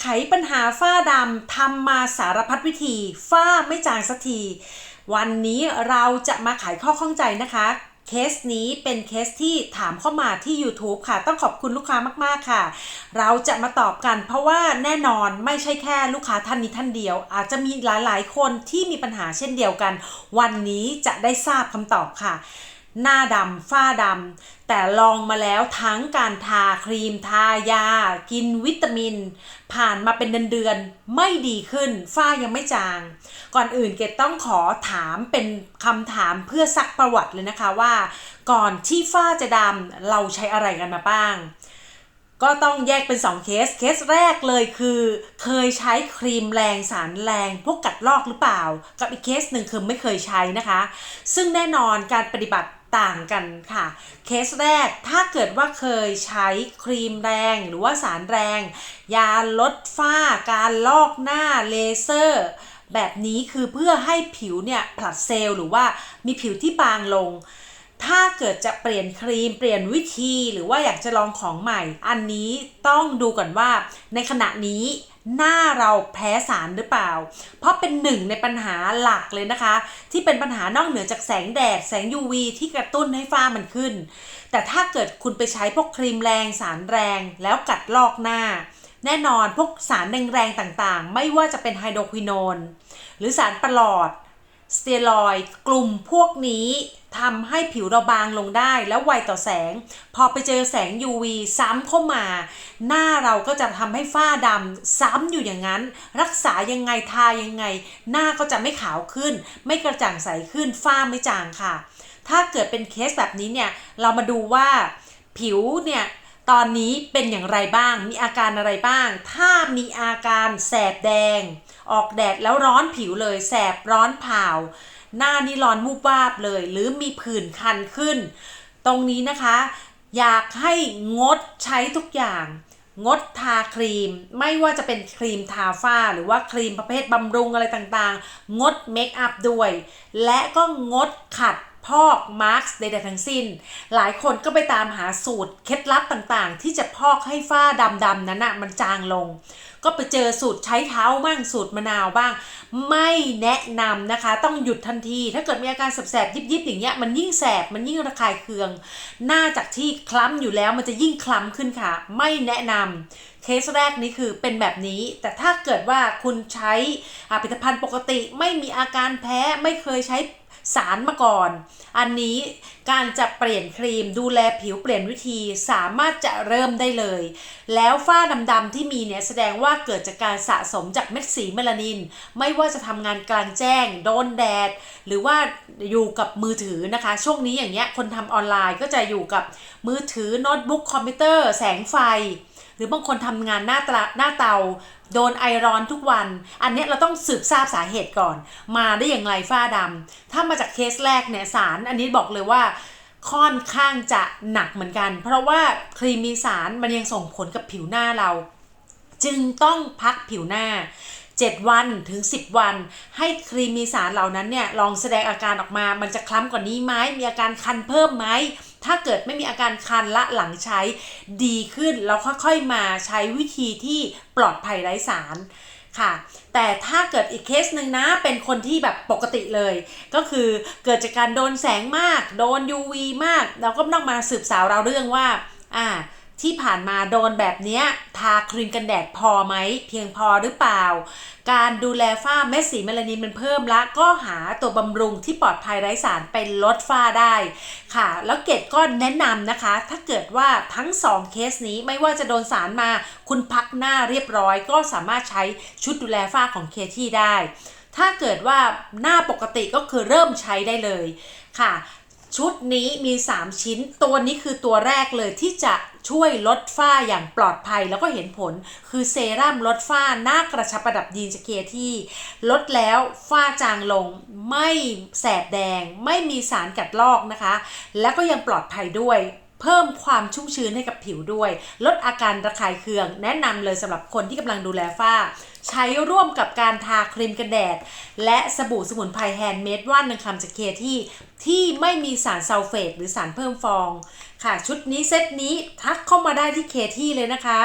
ไขปัญหาฝ้าดำทำมาสารพัดวิธี ฝ้าไม่จางสักที วันนี้เราจะมาไขข้อข้องใจนะคะ เคสนี้เป็นเคสที่ถามเข้ามาที่ YouTube ค่ะ ต้องขอบคุณลูกค้ามากๆค่ะ เราจะมาตอบกันเพราะว่าแน่นอนไม่ใช่แค่ลูกค้าท่านนี้ท่านเดียว อาจจะมีหลายๆ คนที่มีปัญหาเช่นเดียวกัน วันนี้จะได้ทราบคำตอบค่ะ หน้าดำฝ้าดำแต่ลองมาแล้วทั้งการทาครีมทายา กินวิตามิน ผ่านมาเป็นเดือนๆไม่ดีขึ้น ฝ้ายังไม่จาง ก่อนอื่นเกดต้องขอถามเป็นคำถามเพื่อซักประวัติเลยนะคะว่า ก่อนที่ฝ้าจะดำเราใช้อะไรกันมาบ้าง ก็ต้องแยกเป็น 2 เคส เคสแรกเลยคือ เคยใช้ครีมแรงสารแรงพวกกัดลอกหรือเปล่า กับอีกเคสหนึ่งคือไม่เคยใช้นะคะ ซึ่งแน่นอนการปฏิบัติ ต่างกันค่ะ เคสแรกถ้าเกิดว่าเคยใช้ครีมแรงหรือว่าสารแรง ยาลดฝ้า การลอกหน้าเลเซอร์ แบบนี้คือเพื่อให้ผิวเนี่ยผลัดเซลล์หรือว่ามีผิวที่บางลง ถ้าเกิดจะเปลี่ยนครีมเปลี่ยนวิธีหรือว่าอยากจะลองของใหม่ อันนี้ต้องดูก่อนว่าในขณะนี้หน้าเราแพ้สารหรือเปล่า เพราะเป็นหนึ่งในปัญหาหลักเลยนะคะ ที่เป็นปัญหานอกเหนือจากแสงแดด แสง UV ที่กระตุ้นให้ฝ้ามันขึ้น แต่ถ้าเกิดคุณไปใช้พวกครีมแรงสารแรงแล้วกัดลอกหน้า แน่นอนพวกสารแรงๆต่างๆ ไม่ว่าจะเป็นไฮโดรควินอนหรือสารประหลอด สเตียรอยด์กลุ่มพวกนี้ทำให้ผิวเราบางลงได้แล้วไวต่อแสง พอไปเจอแสง UV ซ้ำเข้ามา หน้าเราก็จะทำให้ฝ้าดำซ้ำอยู่อย่างนั้น รักษายังไงทายังไง หน้าก็จะไม่ขาวขึ้น ไม่กระจ่างใสขึ้นฝ้าไม่จางค่ะ ถ้าเกิดเป็นเคสแบบนี้เนี่ย เรามาดูว่าผิวเนี่ย ตอนนี้เป็นอย่างไรบ้าง มีอาการอะไรบ้าง ถ้ามีอาการแสบแดง ออกแดดแล้วร้อนผิวเลย แสบร้อนเผาหน้านี่ร้อนมูบวาบเลย หรือมีผื่นคันขึ้น ตรงนี้นะคะ อยากให้งดใช้ทุกอย่าง งดทาครีม ไม่ว่าจะเป็นครีมทาฝ้า หรือว่าครีมประเภทบำรุงอะไรต่างๆ งดเมคอัพด้วย และก็งดขัด พอกมาร์กใดๆทั้งสิ้น หลายคนก็ไปตามหาสูตรเคล็ดลับต่างๆ ที่จะพอกให้ฝ้าดำๆนั้นนะมันจางลง ก็ไปเจอสูตรใช้เท้าบ้างสูตรมะนาวบ้าง ไม่แนะนำนะคะ ต้องหยุดทันที ถ้าเกิดมีอาการแสบๆยิบๆอย่างเงี้ยมันยิ่งแสบมันยิ่งระคายเคือง หน้าจากที่คล้ำอยู่แล้วมันจะยิ่งคล้ำขึ้นค่ะ ไม่แนะนำเคสแรกนี้คือเป็นแบบนี้ แต่ถ้าเกิดว่าคุณใช้ผลิตภัณฑ์ปกติไม่มีอาการแพ้ไม่เคยใช้ สารมาก่อน อันนี้การจะเปลี่ยนครีมดูแลผิวเปลี่ยนวิธีสามารถจะเริ่มได้เลย แล้วฝ้าดำๆที่มีเนี่ยแสดงว่าเกิดจากการสะสมจากเม็ดสีเมลานิน ไม่ว่าจะทำงานกลางแจ้ง โดนแดด หรือว่าอยู่กับมือถือนะคะ ช่วงนี้อย่างเงี้ยคนทำออนไลน์ก็จะอยู่กับมือถือโน้ตบุ๊กคอมพิวเตอร์ แสงไฟ รือบางคนทำงานหน้าตาหน้าเตา โดนไอร้อนทุกวัน อันนี้เราต้องสืบทราบสาเหตุก่อน มาได้อย่างไรฝ้าดำถ้ามาจากเคสแรกเนี่ยสาร อันนี้บอกเลยว่าค่อนข้างจะหนักเหมือนกัน เพราะว่าครีมมีสารมันยังส่งผลกับผิวหน้าเรา จึงต้องพักผิวหน้า 7 วันถึง 10 วัน ให้ครีมมีสารเหล่านั้นเนี่ยลองแสดงอาการออกมา มันจะคล้ำกว่านี้ไหมมีอาการคันเพิ่มไหม ถ้าเกิดไม่มีอาการคันละหลังใช้ดีขึ้นแล้วค่อยๆมาใช้วิธีที่ปลอดภัยไร้สารค่ะ แต่ถ้าเกิดอีกเคสหนึ่งนะ เป็นคนที่แบบปกติเลย ก็คือเกิดจากการโดนแสงมาก โดน UV มาก เราก็ต้องมาสืบสาวเราเรื่องว่า อ่า ที่ผ่านมาโดนแบบนี้ทาครีมกันแดดพอไหม เพียงพอหรือเปล่า การดูแลฝ้าเม็ดสีเมลานินมันเพิ่มละ ก็หาตัวบำรุงที่ปลอดภัยไร้สารไปลดฝ้าได้ค่ะ แล้วเกดก็แนะนำนะคะ ถ้าเกิดว่าทั้ง 2 เคสนี้ไม่ว่าจะโดนสารมาคุณพักหน้าเรียบร้อย ก็สามารถใช้ชุดดูแลฝ้าของเคที่ได้ ถ้าเกิดว่าหน้าปกติก็คือเริ่มใช้ได้เลยค่ะ ชุดนี้มี 3 ชิ้น ตัวนี้คือตัวแรกเลยที่จะช่วยลดฝ้าอย่างปลอดภัยแล้วก็เห็นผล คือเซรั่มลดฝ้าหน้ากระชับประดับยีนสเคที่ลดแล้วฝ้าจางลง ไม่แสบแดง ไม่มีสารกัดลอกนะคะ แล้วก็ยังปลอดภัยด้วย เพิ่มความชุ่มชื้นให้กับผิวด้วย ลดอาการระคายเคือง แนะนำเลยสำหรับคนที่กำลังดูแลฝ้า ใช้ร่วมกับการทาครีมกันแดด และสบู่สมุนไพรแฮนด์เมดว่านนังคำจากเคที่ที่ไม่มีสารซัลเฟตหรือสารเพิ่มฟอง ค่ะชุดนี้เซตนี้ทักเข้ามาได้ที่เคที่เลยนะคะ